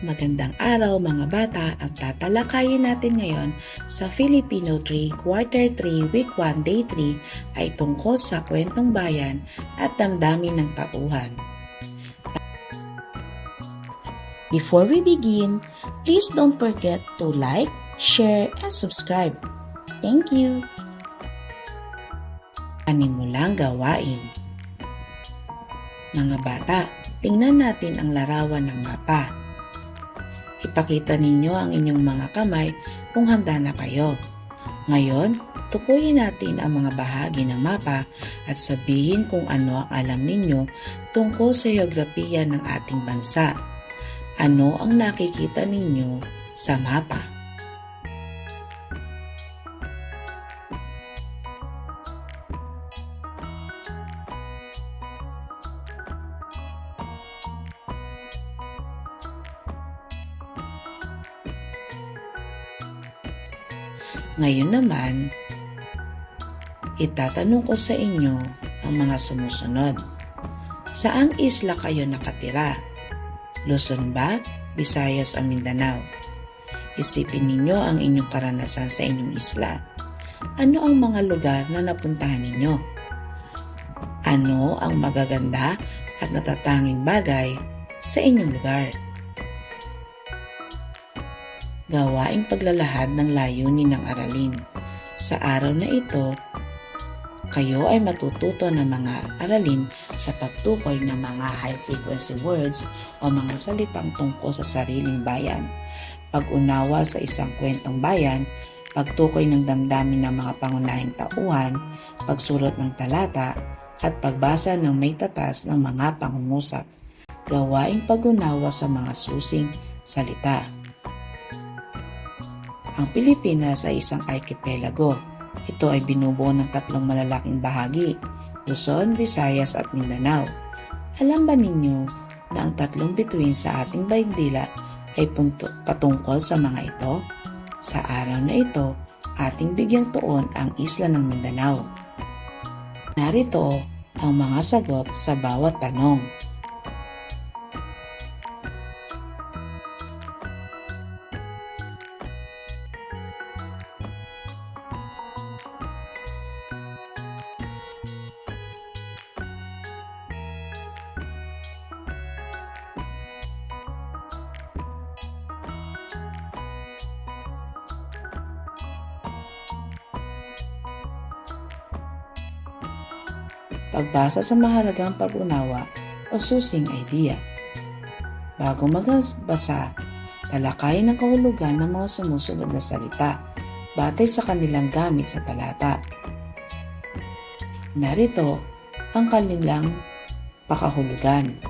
Magandang araw mga bata, ang tatalakayin natin ngayon sa Filipino 3 Quarter 3 Week 1 Day 3 ay tungkol sa kwentong bayan at damdamin ng tauhan. Before we begin, please don't forget to like, share, and subscribe. Thank you! Anin mo lang gawain. Mga bata, tingnan natin ang larawan ng mapa. Ipakita ninyo ang inyong mga kamay kung handa na kayo. Ngayon, tukuyin natin ang mga bahagi ng mapa at sabihin kung ano ang alam ninyo tungkol sa geografiya ng ating bansa. Ano ang nakikita ninyo sa mapa? Ngayon naman, itatanong ko sa inyo ang mga sumusunod. Saang isla kayo nakatira? Luzon ba, Visayas o Mindanao? Isipin ninyo ang inyong karanasan sa inyong isla. Ano ang mga lugar na napuntahan ninyo? Ano ang magaganda at natatanging bagay sa inyong lugar? Gawaing paglalahad ng layunin ng aralin. Sa araw na ito, kayo ay matututo ng mga aralin sa pagtukoy ng mga high-frequency words o mga salitang tungkol sa sariling bayan, pag-unawa sa isang kwentong bayan, pagtukoy ng damdamin ng mga pangunahing tauhan, pagsulot ng talata, at pagbasa ng may tatas ng mga pangungusap. Gawaing pag-unawa sa mga susing salita. Ang Pilipinas ay isang arkipelago. Ito ay binubuo ng tatlong malalaking bahagi, Luzon, Visayas at Mindanao. Alam ba ninyo na ang tatlong bituin sa ating baigdila ay punto, patungkol sa mga ito? Sa araw na ito, ating bigyang tuon ang isla ng Mindanao. Narito ang mga sagot sa bawat tanong. Pagbasa sa mahalagang pag-unawa o susing idea. Bago magbasa, talakayin ang kahulugan ng mga sumusunod na salita batay sa kanilang gamit sa talata. Narito ang kanilang pakahulugan.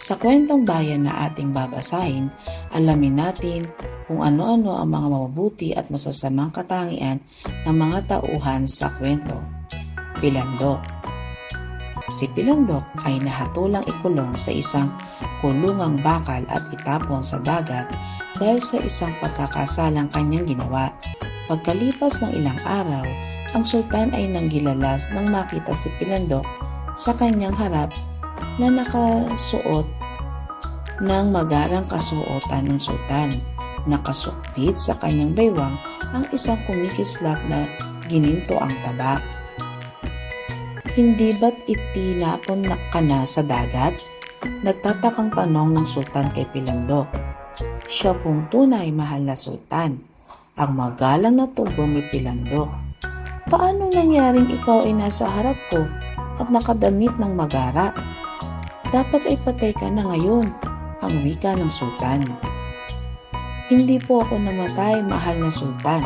Sa kwentong bayan na ating babasahin, alamin natin kung ano-ano ang mga mabubuti at masasamang katangian ng mga tauhan sa kwento. Pilandok Si Pilandok ay nahatulang ikulong sa isang kulungang bakal at itapon sa dagat dahil sa isang pagkakasalang kanyang ginawa. Pagkalipas ng ilang araw, ang sultan ay nanggilalas nang makita si Pilandok sa kanyang harap na nakasuot ng magarang kasuotan ng sultan. Nakasukbit sa kanyang baywang ang isang kumikislap na gininto ang tabak. Hindi ba't itinapon na ka na sa dagat? Nagtatakang tanong ng sultan kay Pilandok. Siya pong tunay mahal na sultan. Ang magalang na tugon ni Pilandok. Paano nangyaring ikaw ay nasa harap ko at nakadamit ng magara? Dapat ay patay ka na ngayon, ang wika ng sultan. Hindi po ako namatay, mahal na sultan,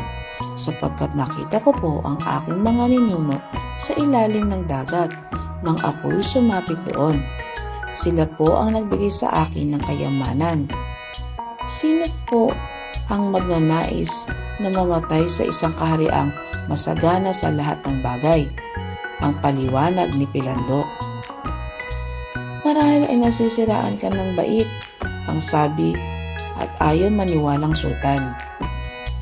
sapagkat nakita ko po ang aking mga ninuno sa ilalim ng dagat nang ako'y sumapit doon. Sila po ang nagbigay sa akin ng kayamanan. Sino po ang magnanais na mamatay sa isang kahariang masagana sa lahat ng bagay? Ang paliwanag ni Pilandok. Marahil ay nasisiraan ka ng bait, ang sabi at ayaw maniwalang sultan.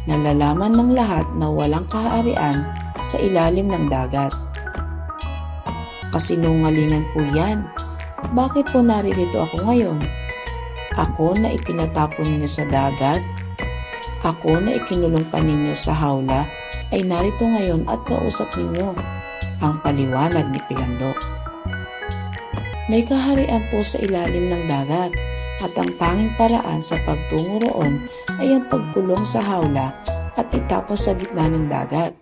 Nalalaman ng lahat na walang kaharian sa ilalim ng dagat. Kasinungalingan po yan. Bakit po naririto ako ngayon? Ako na ipinatapon ninyo sa dagat? Ako na ikinulong pa ninyo sa hawla ay narito ngayon at kausap ninyo ang paliwanag ni Pilandok. May kaharian po sa ilalim ng dagat at ang tanging paraan sa pagtungo roon ay ang pagkulong sa hawla at itapos sa gitna ng dagat.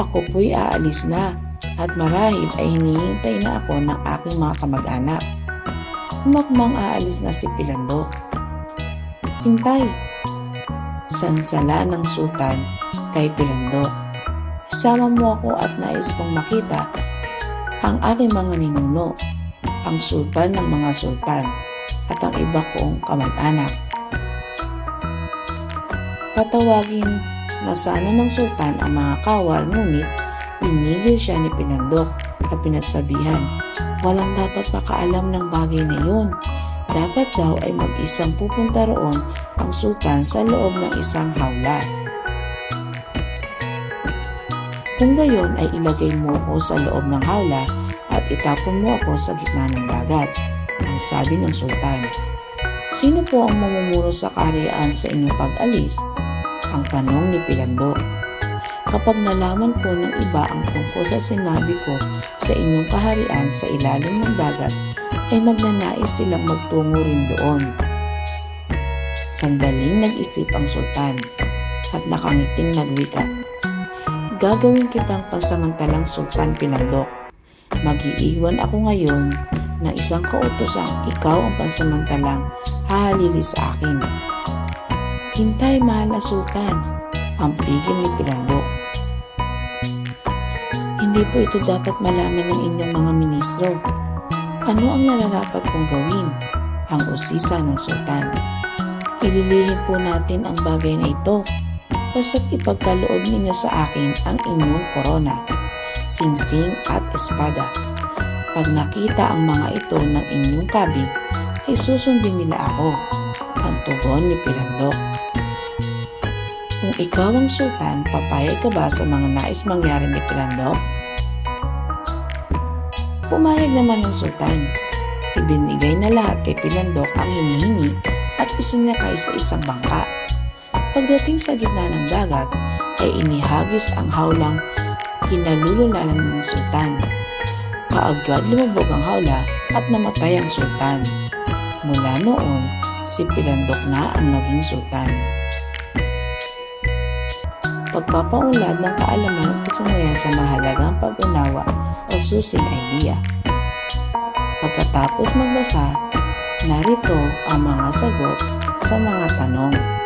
Ako po'y aalis na at marahil ay hinihintay na ako ng aking mga kamag-anak. Umakmang aalis na si Pilandok. Hintay! Sansala ng sultan kay Pilandok. Isama mo ako at nais kong makita ang aking mga ninuno, ang sultan ng mga sultan at ang iba kong kamag-anak. Tatawagin na sana ng sultan ang mga kawal ngunit pinigil siya ni Pinandok at pinagsabihan, walang dapat makaalam ng bagay na yun. Dapat daw ay mag-isang pupunta roon ang sultan sa loob ng isang hawla. Kung gayon ay ilagay mo ako sa loob ng hawla at itapon mo ako sa gitna ng dagat, ang sabi ng sultan. Sino po ang mamumuro sa karyaan sa inyong pag-alis? Ang tanong ni Pilandok. Kapag nalaman po ng iba ang tungkol sa sinabi ko sa inyong kaharian sa ilalim ng dagat, ay magnanais silang magtungo rin doon. Sandaling nag-isip ang sultan at nakangiting nagwika. Gagawin kitang pasamantalang sultan pinandok. Magiiwan ako ngayon na isang kautosang ikaw ang pansamantalang hahalili sa akin. Hintay mahal na sultan, ang pigil ni Pilandok. Hindi po ito dapat malaman ng inyong mga ministro. Ano ang nararapat kong gawin? Ang usisa ng sultan. Ililihim po natin ang bagay na ito basta't ipagkaloob ninyo sa akin ang inyong korona, singsing at espada. Pag nakita ang mga ito ng inyong kabig, ay susundin nila ako, ang tugon ni Pilandok. Kung ikaw ang sultan, papayag ka ba sa mga nais mangyari ni Pilandok? Pumayag naman ng sultan. Ibinigay na lahat kay Pilandok ang hinihingi at isinakay sa isang bangka. Pagdating sa gitna ng dagat, ay inihagis ang hawlang hinalululanan ng sultan. Kaagad lumabog ang hawla at namatay ang sultan. Mula noon, si Pilandok na ang naging sultan. Pagpapaunlad ng kaalaman at kasanayan sa mahalagang pag-unawa o susing idea. Pagkatapos magbasa, narito ang mga sagot sa mga tanong.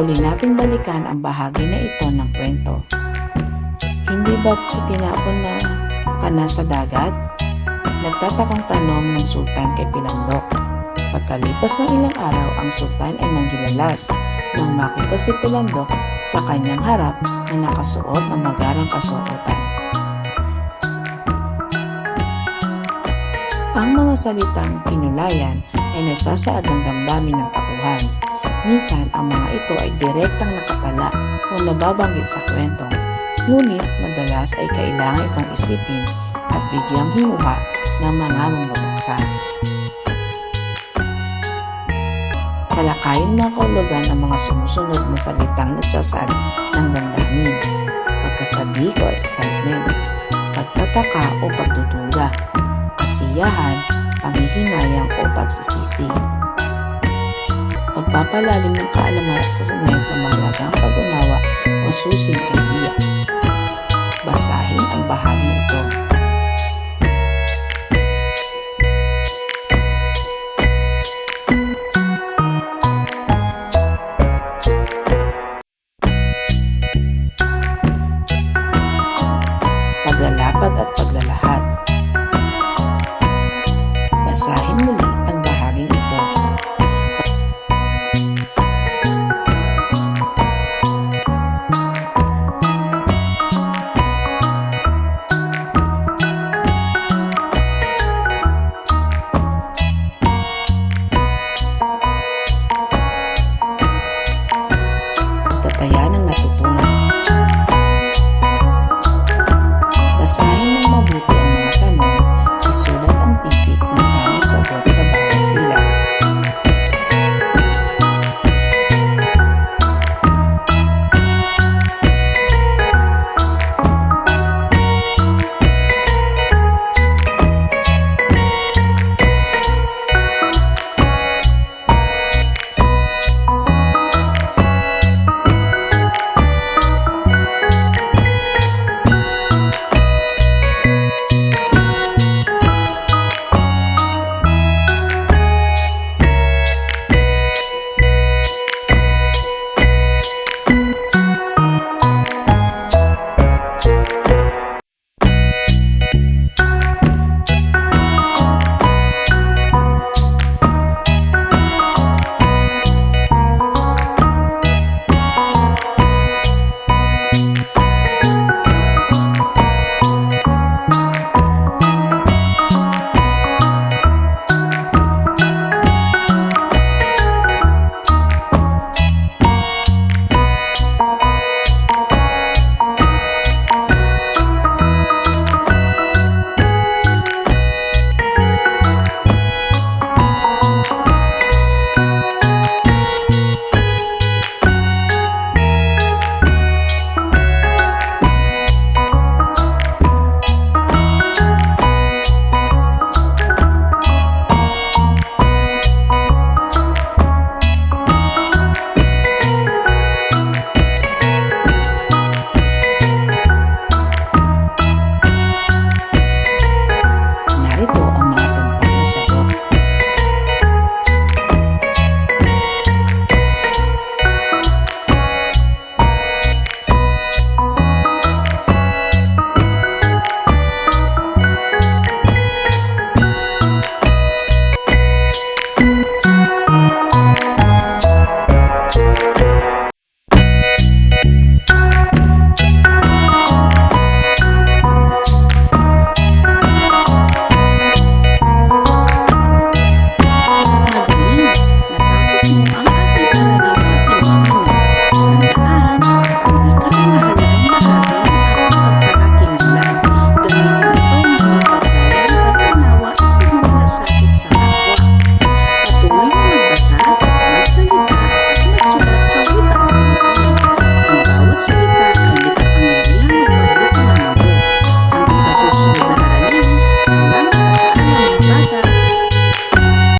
Muli nating balikan ang bahagi na ito ng kwento. Hindi ba't itinapon na ka na sa dagat? Nagtatakang tanong ng sultan kay Pilandok. Pagkalipas ng ilang araw, ang sultan ay nanggilalas nang makita si Pilandok sa kanyang harap na nakasuot ng magarang kasuotan. Ang mga salitang pinulayan ay nagsasaad ng damdamin ng tauhan. Minsan, ang mga ito ay direktang nakatala o nababanggit sa kwentong. Ngunit, madalas ay kailangan itong isipin at bigyang hinuha ng mga mamabagsa. Talakayin mga kaulugan ang mga sumusunod na salitang nagsasaad ng damdamin. Pagkasabik o excitement, pagtataka o pagdududa, kasiyahan, panghihinayang o pagsisisi. Pagpapalalim ng kaalaman at kasanayan sa mahalagang pag-unawa o susing idea. Basahin ang bahaging ito.